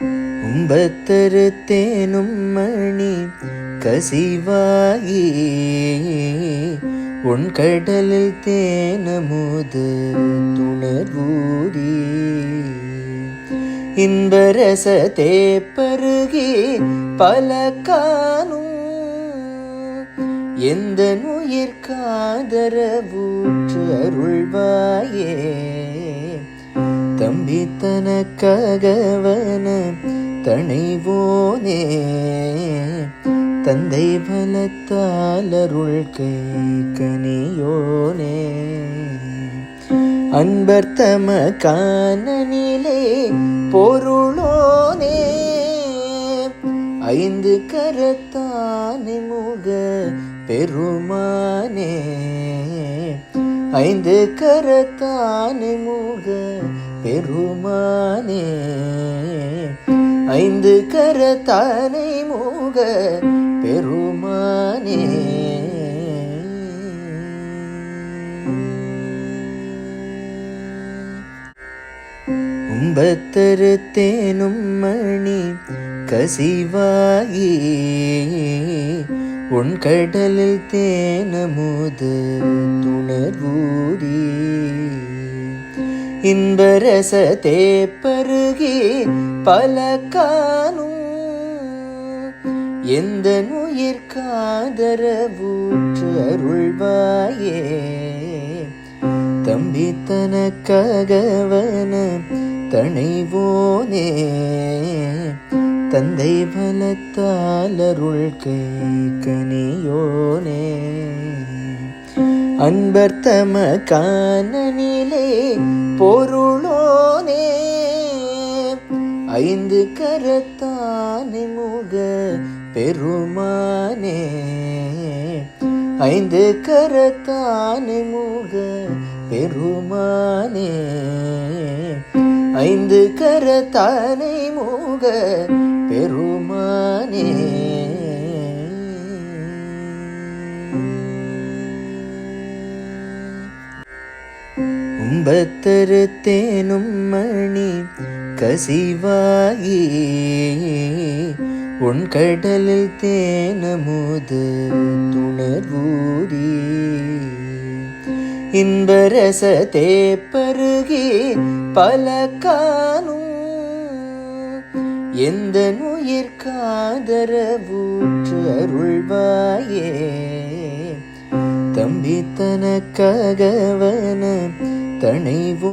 உம்பத்தரு தேனும் மணி கசிவாயி. உன் கடலில் தேனமுது துணர்வூரி இன்பரச தேப்பருகி பல காணும். எந்த உயிர் காதரவூற்று அருள்வாயே. தம்பி தனக்காகவன தனைவோனே. தந்தை பலத்தாலருள் கை கனியோனே அன்பர் தம காணனிலே பொருளோனே. ஐந்து கரத்தானே முக பெருமானே. ஐந்து கரத்தானே முக பெருமானே ஐந்து கரத்தானை மூக பெருமானே. உம்பத்தரு தேனும் மணி கசிவாயி உன் கடலில் தேனமுது துணர்வூரி இன்பரச பருகி பல காணும். எந்த உயிர் காதரவூற்று அருள்வாயே? தம்பி தனக்காகவன தனைவோனே தந்தை பலத்தாலருள் கை கனியோனே அன்பர் தம காணனிலே பொருளோனே ஐந்து கரத்தானே முக பெருமானே. ஐந்து கரத்தானே முக பெருமானே. ஐந்து கரத்தானே முக பெருமானே. உம்பத்தரு தேனும் மணி கசிவாயி. உன் கடலில் தேனமுது துணர்வூரி இன்பரச தேப்பருகி பல காணும். எந்த உயிர் காதரவூற்று அருள்வாயே. தம்பி தனக்காகவன தனைவும்